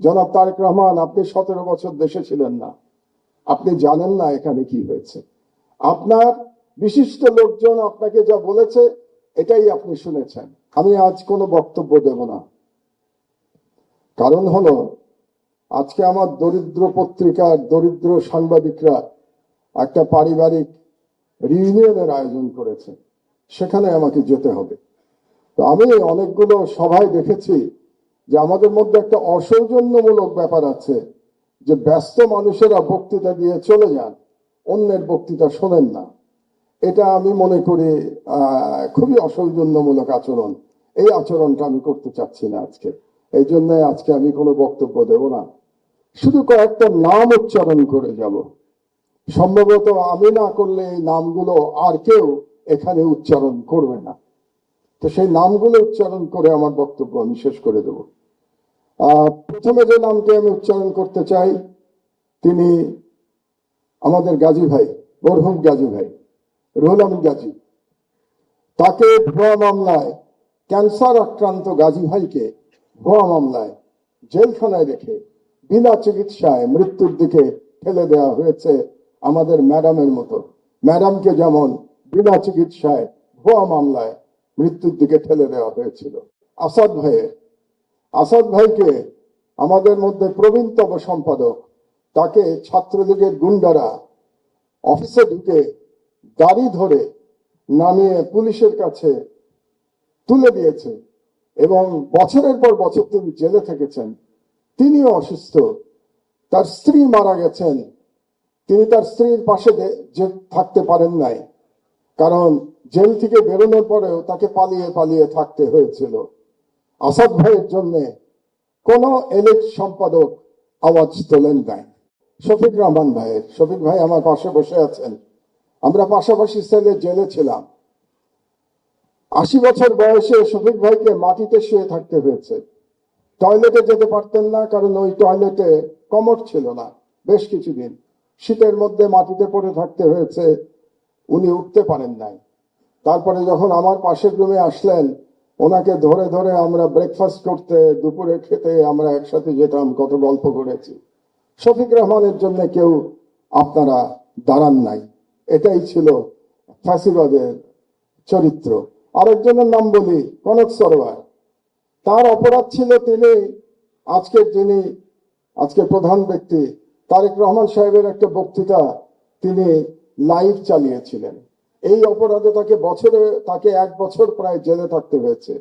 জনাব তারেক রহমান, আপনি সতেরো বছর দেশে ছিলেন না। আপনি জানেন না এখানে কি হয়েছে। আপনার বিশিষ্ট লোকজন আপনাকে যা বলেছে, এটাই আপনি শুনেছেন। আমি আজ কোনো বক্তব্য দেব না। কারণ হলো, আজকে আমার দরিদ্র পত্রিকার দরিদ্র সাংবাদিকরা একটা পারিবারিক রিউনিয়নের আয়োজন করেছে। সেখানে আমাকে যেতে হবে। তো আমি অনেকগুলো সভায় দেখেছি। যে আমাদের মধ্যে একটা অসৌজন্যমূলক ব্যাপার আছে, যে ব্যস্ত মানুষেরা বক্তৃতা দিয়ে চলে যান, অন্যের বক্তৃতা শোনেন না। এটা আমি মনে করি খুবই অসৌজন্যমূলক আচরণ। এই আচরণটা আমি করতে চাচ্ছি না আজকে। এই জন্য আজকে আমি কোনো বক্তব্য দেব না। শুধু কয়েকটা নাম উচ্চারণ করে যাব। সম্ভবত আমি না করলে এই নামগুলো আর কেউ এখানে উচ্চারণ করবে না। তো সেই নামগুলো উচ্চারণ করে আমার বক্তব্য আমি শেষ করে দেব। প্রথমে যে নামটি আমি উচ্চারণ করতে চাই, তিনি আমাদের গাজী ভাই বরহুম গাজী ভাই, রুহুল গাজী। তাকে ভুয়া মামলায়, ক্যান্সার আক্রান্ত গাজী ভাইকে ভুয়া মামলায় জেলখানায় রেখে বিনা চিকিৎসায় মৃত্যুর দিকে ঠেলে দেওয়া হয়েছে আমাদের ম্যাডামের মতো। ম্যাডামকে যেমন বিনা চিকিৎসায় ভুয়া মামলায় মৃত্যুর দিকে ঠেলে দেওয়া হয়েছিল। আসাদ ভাইয়ের আসাদ ভাইকে আমাদের মধ্যে প্রবীণতম সম্পাদক, তাকে ছাত্রলীগের গুন্ডারা অফিসে ঢুকে গাড়ি ধরে নামিয়ে পুলিশের কাছে তুলে দিয়েছে এবং বছরের পর বছর তিনি জেলে থেকেছেন। তিনিও অসুস্থ। তার স্ত্রী মারা গেছেন। তিনি তার স্ত্রীর পাশে যে থাকতে পারেন নাই। কারণ জেল থেকে বেরোনোর পরেও তাকে পালিয়ে পালিয়ে থাকতে হয়েছিল। আসাদ ভাইয়ের জন্য কোন এলিট সম্পাদক আওয়াজ তোলেন নাই। শফিক রহমান ভাইয়ের। শফিক ভাই আমার পাশে বসে আছেন। আমরা পাশাপাশি সেলে জেলে ছিলাম। আশি বছর বয়সে শফিক ভাইকে মাটিতে শুয়ে থাকতে হয়েছে। টয়লেটে যেতে পারতেন না, কারণ ওই টয়লেটে কমট ছিল না। বেশ কিছুদিন শীতের মধ্যে মাটিতে পড়ে থাকতে হয়েছে, উনি উঠতে পারেন নাই। তারপরে যখন আমার পাশের রুমে আসলেন ওনাকে ধরে ধরে আমরা ব্রেকফাস্ট করতে, দুপুরে খেতে আমরা একসাথে যেতাম, কত গল্প করেছি। শফিক রহমানের জন্য কেউ আপনারা দাঁড়ান নাই। এটাই ছিল ফ্যাসিবাদের চরিত্র। আরেকজনের নাম বলি, কনক সরোয়ার। তার অপরাধ ছিল তিনি, আজকের যিনি আজকে প্রধান ব্যক্তি, তারেক রহমান সাহেবের একটা বক্তৃতা তিনি লাইভ চালিয়েছিলেন। এই অপরাধে তাকে বছরে তাকে এক বছর প্রায় জেলে থাকতে হয়েছে।